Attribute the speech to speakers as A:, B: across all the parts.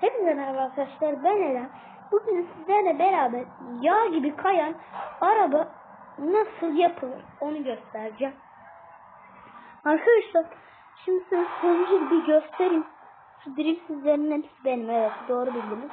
A: Hepinize merhaba arkadaşlar ben Eren. Bugün sizlerle beraber yağ gibi kayan araba nasıl yapılır onu göstereceğim. Arkadaşlar şimdi size sonucu bir göstereyim. Şu drift hepsi benim evet doğru bildiniz.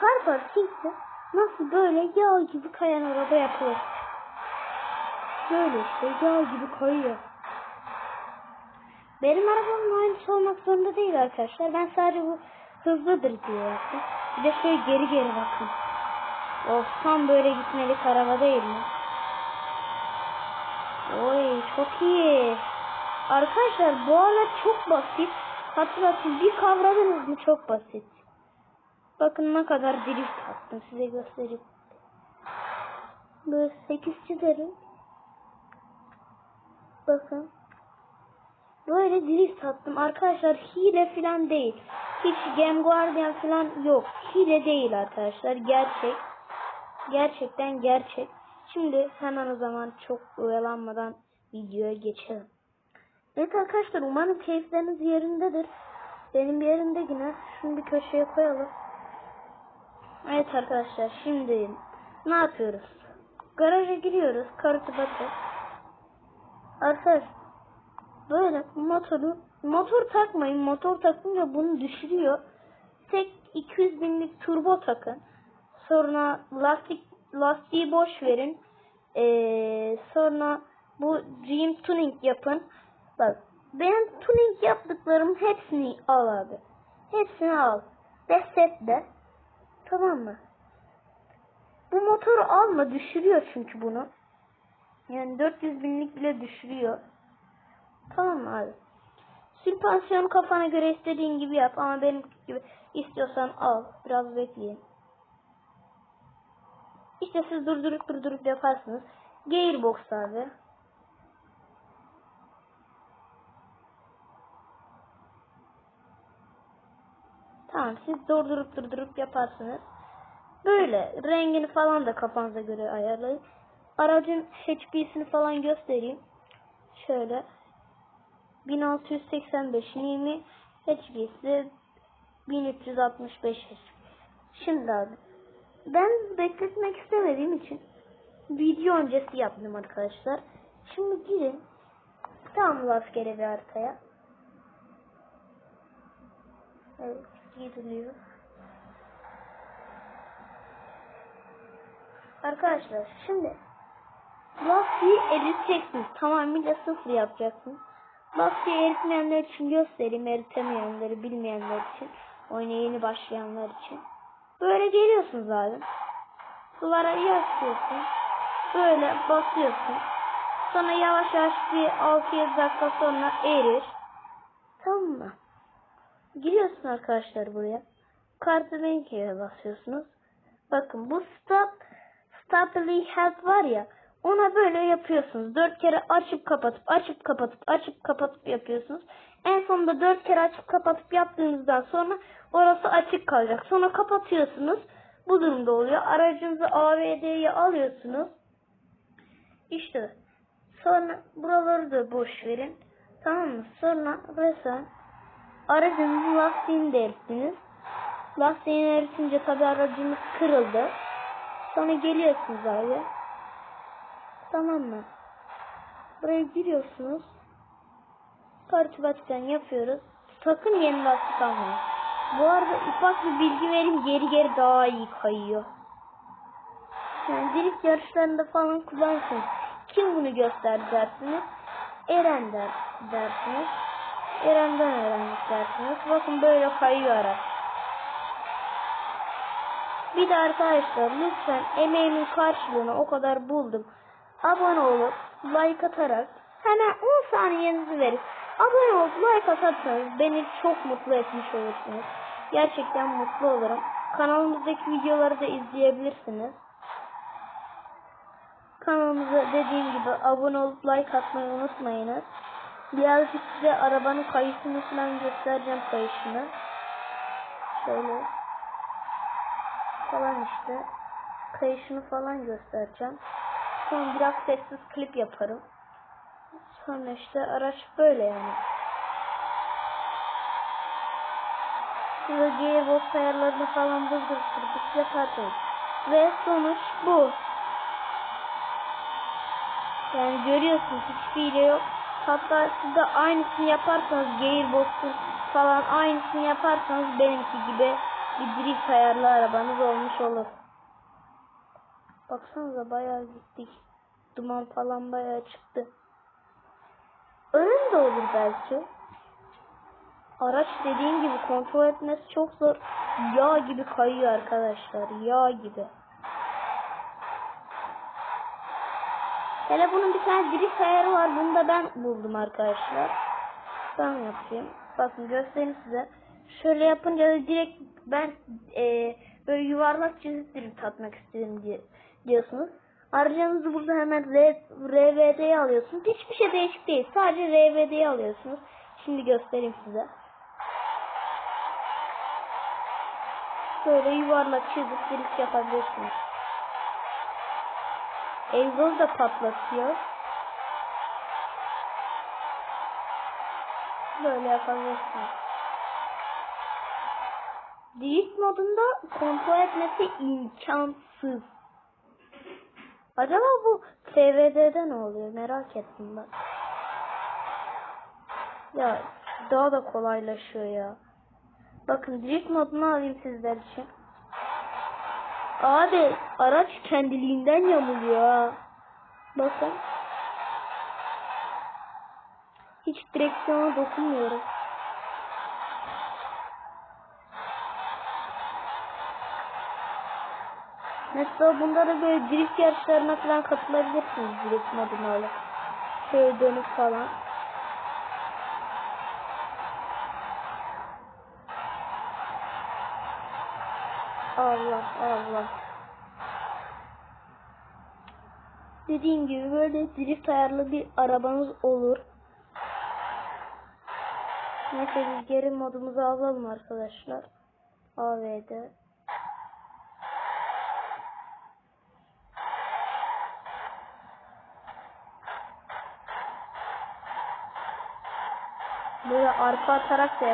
A: Car Parking'de nasıl böyle yağ gibi kayan araba yapılır. Böyle işte yağ gibi kayıyor. Benim arabamın aynısı olmak zorunda değil arkadaşlar. Ben sadece bu hızlıdır diye yaptım. Bir de şöyle geri geri bakın. Of tam böyle gitmelik araba değil mi? Oy çok iyi. Arkadaşlar bu alet çok basit. Hatırlatın bir kavradınız mı çok basit. Bakın ne kadar drift attım size göstereyim. Böyle 8 çizerim. Bakın. Böyle drift attım. Arkadaşlar hile falan değil. Hiç Game Guardian falan yok. Hile değil arkadaşlar. Gerçek. Gerçekten gerçek. Şimdi hemen o zaman çok oyalanmadan videoya geçelim. Evet arkadaşlar umarım keyifleriniz yerindedir. Benim yerinde yine. Şunu bir köşeye koyalım. Evet arkadaşlar şimdi ne yapıyoruz? Garaja giriyoruz. Kartı batır. Arkadaşlar böyle motoru motor takmayın. Motor takınca bunu düşürüyor. Tek 200 binlik turbo takın. Sonra lastik lastiği boş verin. Ee, sonra bu Dream Tuning yapın. Bak benim tuning yaptıklarım hepsini al abi. Hepsini al. Ve setle. Tamam mı? Bu motoru alma düşürüyor çünkü bunu. Yani 400 binlik bile düşürüyor. Tamam abi? Süspansiyonu kafana göre istediğin gibi yap ama benim gibi istiyorsan al. Biraz bekleyin. İşte siz durdurup durdurup yaparsınız. Gearbox abi. Tamam siz durdurup durdurup yaparsınız. Böyle rengini falan da kafanıza göre ayarlayın. Aracın HP'sini falan göstereyim. Şöyle 1685 Nimi HP'si 1365 HP. Şimdi abi ben bekletmek istemediğim için video öncesi yaptım arkadaşlar. Şimdi girin tam rastgele bir haritaya. Evet gidiliyor. Arkadaşlar şimdi lastiği eriteceksiniz. Tamamıyla sıfır yapacaksınız. Lastiği eritmeyenler için göstereyim. Eritemeyenleri bilmeyenler için. Oyuna yeni başlayanlar için. Böyle geliyorsunuz abi. Sulara yaşıyorsun. Böyle basıyorsun. Sonra yavaş yavaş bir 6-7 dakika sonra erir. Tamam mı? Giriyorsun arkadaşlar buraya. Kartı renkeye basıyorsunuz. Bakın bu stop Stability Help var ya ona böyle yapıyorsunuz. Dört kere açıp kapatıp açıp kapatıp açıp kapatıp yapıyorsunuz. En sonunda dört kere açıp kapatıp yaptığınızdan sonra orası açık kalacak. Sonra kapatıyorsunuz. Bu durumda oluyor. Aracınızı AVD'ye alıyorsunuz. İşte sonra buraları da boş verin. Tamam mı? Sonra mesela aracınızın lastiğini de. Lastiğini eritince tabi aracınız kırıldı. Sonra geliyorsunuz abi. Tamam mı? Buraya giriyorsunuz. Baştan yapıyoruz. Sakın yeni lastik almayın. Bu arada ufak bir bilgi vereyim geri geri daha iyi kayıyor. Yani drift yarışlarında falan kullanırsınız. Kim bunu gösterdi dersiniz? Eren der, dersiniz. Eren'den öğrendik dersiniz. Bakın böyle kayıyor araç. Bir de arkadaşlar lütfen emeğimin karşılığını o kadar buldum. Abone olup like atarak hemen 10 saniyenizi verin. Abone olup like atarsanız beni çok mutlu etmiş olursunuz. Gerçekten mutlu olurum. Kanalımızdaki videoları da izleyebilirsiniz. Kanalımıza dediğim gibi abone olup like atmayı unutmayınız. Birazcık size arabanın kayışını falan göstereceğim kayışını. Şöyle falan işte. Kayışını falan göstereceğim. Sonra biraz sessiz klip yaparım. Sonra işte araç böyle yani. Şurada gearbox ayarlarını falan buldurtup yaparsınız. Ve sonuç bu. Yani görüyorsunuz hiçbir hile yok. Hatta siz de aynısını yaparsanız gearbox'un falan aynısını yaparsanız benimki gibi bir drift ayarlı arabanız olmuş olur. Baksanıza bayağı gittik. Duman falan bayağı çıktı. Önüm de olur belki. Araç dediğim gibi kontrol etmesi çok zor. Yağ gibi kayıyor arkadaşlar. Yağ gibi. Hele bunun bir tane drift ayarı var. Bunu da ben buldum arkadaşlar. Ben yapayım. Bakın göstereyim size. Şöyle yapınca da direkt ben e, böyle yuvarlak çizip drift atmak istedim diye diyorsunuz. Aracınızı burada hemen RVD'ye alıyorsunuz. Hiçbir şey değişik değil. Sadece RVD'ye alıyorsunuz. Şimdi göstereyim size. Böyle yuvarlak çizip drift yapabilirsiniz. Egzoz da patlatıyor. Böyle yapabilirsiniz. Drift modunda kontrol etmesi imkansız. Acaba bu TVD'de ne oluyor merak ettim ben. Ya daha da kolaylaşıyor ya. Bakın drift modunu alayım sizler için. Abi araç kendiliğinden yamuluyor ha. Bakın. Hiç direksiyona dokunmuyorum. Mesela bunda da böyle drift yarışlarına falan katılabilirsiniz drift modunu alıp. Şöyle dönüp falan. Allah Allah. Dediğim gibi böyle drift ayarlı bir arabanız olur. Neyse biz geri modumuzu alalım arkadaşlar. AV'de. Böyle arka atarak da.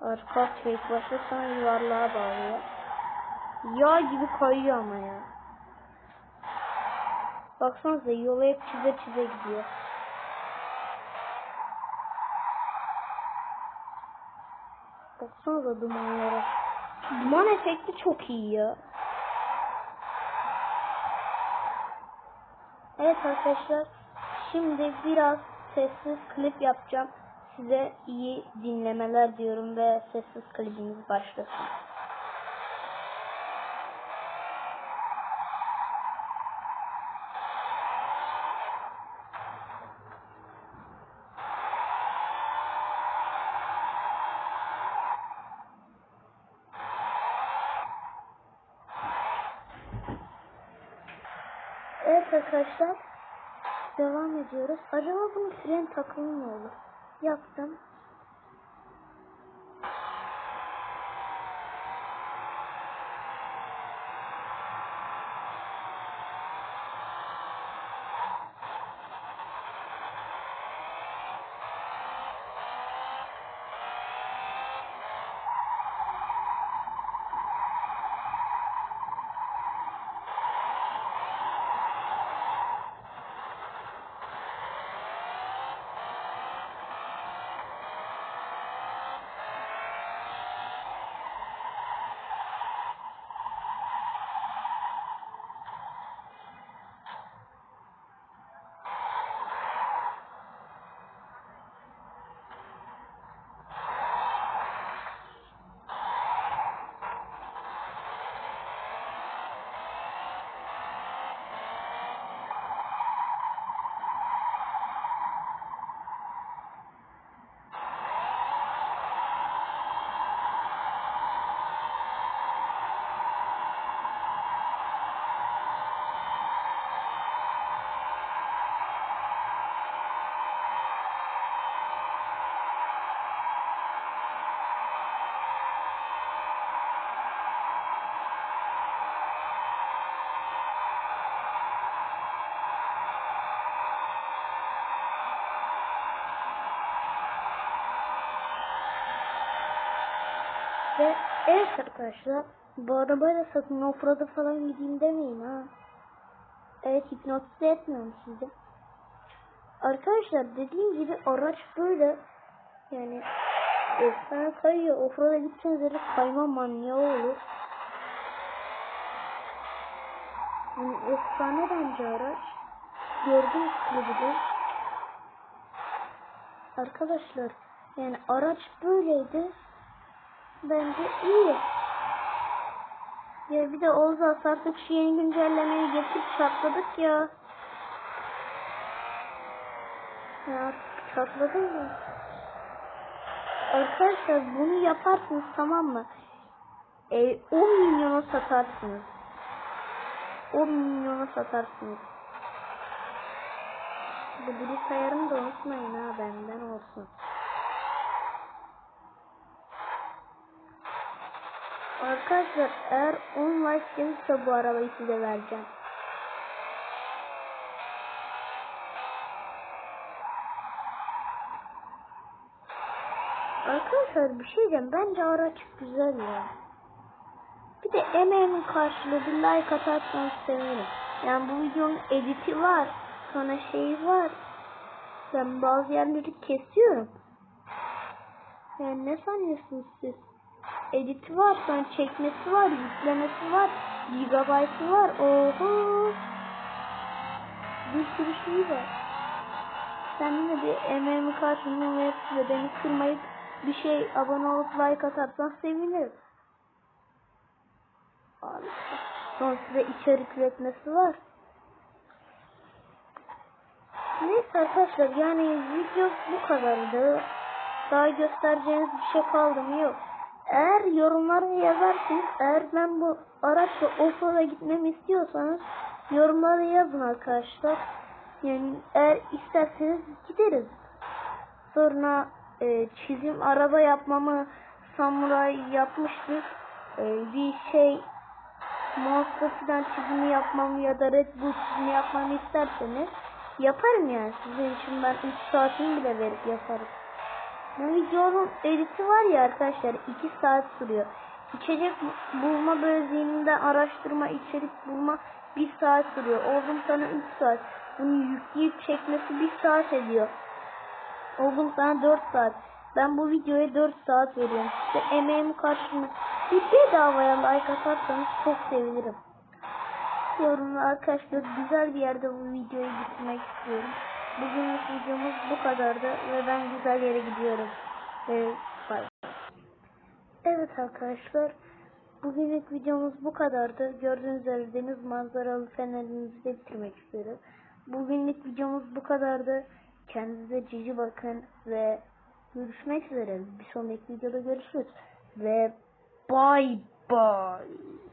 A: Arka atıyor ilk başta sonra yuvarlığa bağlıyor. Yağ gibi kayıyor ama ya. Baksanıza yola hep çize çize gidiyor. Baksanıza dumanlara. Duman efekti çok iyi ya. Evet arkadaşlar. Şimdi biraz sessiz klip yapacağım. Size iyi dinlemeler diyorum ve sessiz klibimiz başlasın. Evet arkadaşlar devam ediyoruz. Acaba bunun fren takımı mı olur? Yaptım. Ve evet arkadaşlar bu arabayla sakın offroad'a falan gideyim demeyin ha. Evet hipnotize etmiyorum sizi. Arkadaşlar dediğim gibi araç böyle yani efsane kayıyor. Offroad'a gideceğiniz yere kayma manyağı olur. Yani efsane bence araç. Gördüğünüz gibi de. Arkadaşlar yani araç böyleydi. Bence iyi. Ya bir de Oğuz artık şu yeni güncellemeyi geçip çatladık ya. Ya çatladın mı? Arkadaşlar bunu yaparsınız tamam mı? E, 10 milyona satarsınız. 10 milyona satarsınız. Bu bilgisayarını da unutmayın ha benden olsun. Arkadaşlar eğer 10 like gelirse bu arabayı size vereceğim. Arkadaşlar bir şey diyeceğim. Bence araç güzel ya. Bir de emeğimin karşılığı bir like atarsanız sevinirim. Yani bu videonun editi var. Sonra şeyi var. Ben bazı yerleri kesiyorum. Yani ne sanıyorsunuz siz? Editi var, sonra çekmesi var, yüklemesi var, gigabaytı var. Oho! Bir sürü şey var. Sen yine bir emeğimi karşılığını ve beni kırmayıp bir şey abone olup like atarsan sevinirim. Sonra size içerik üretmesi var. Neyse arkadaşlar yani video bu kadardı. Daha göstereceğiniz bir şey kaldı mı yok. Eğer yorumlara yazarsınız eğer ben bu araçla offroad'a gitmemi istiyorsanız yorumlara yazın arkadaşlar. Yani eğer isterseniz gideriz. Sonra e, çizim araba yapmamı samuray yapmıştı. E, bir şey Monster falan çizimi yapmamı ya da Red Bull çizimi yapmamı isterseniz yaparım yani. Sizin için ben 3 saatimi bile verip yaparım. Bu videonun editi var ya arkadaşlar 2 saat sürüyor. İçerik bulma zihninden araştırma, içerik bulma 1 saat sürüyor. Oğlum sana 3 saat. Bunu yükleyip çekmesi 1 saat ediyor. Oğlum sana 4 saat. Ben bu videoya 4 saat veriyorum. İşte emeğim karşılığında bir bedavaya like atarsanız çok sevinirim. Yorumlar arkadaşlar güzel bir yerde bu videoyu bitirmek istiyorum. Bugünlük videomuz bu kadardı ve ben güzel yere gidiyorum. Ve bay. Evet arkadaşlar. Bugünlük videomuz bu kadardı. Gördüğünüz üzere deniz manzaralı fenerimizi de bitirmek istiyorum. Bugünlük videomuz bu kadardı. Kendinize cici bakın ve görüşmek üzere. Bir sonraki videoda görüşürüz. Ve bye bye.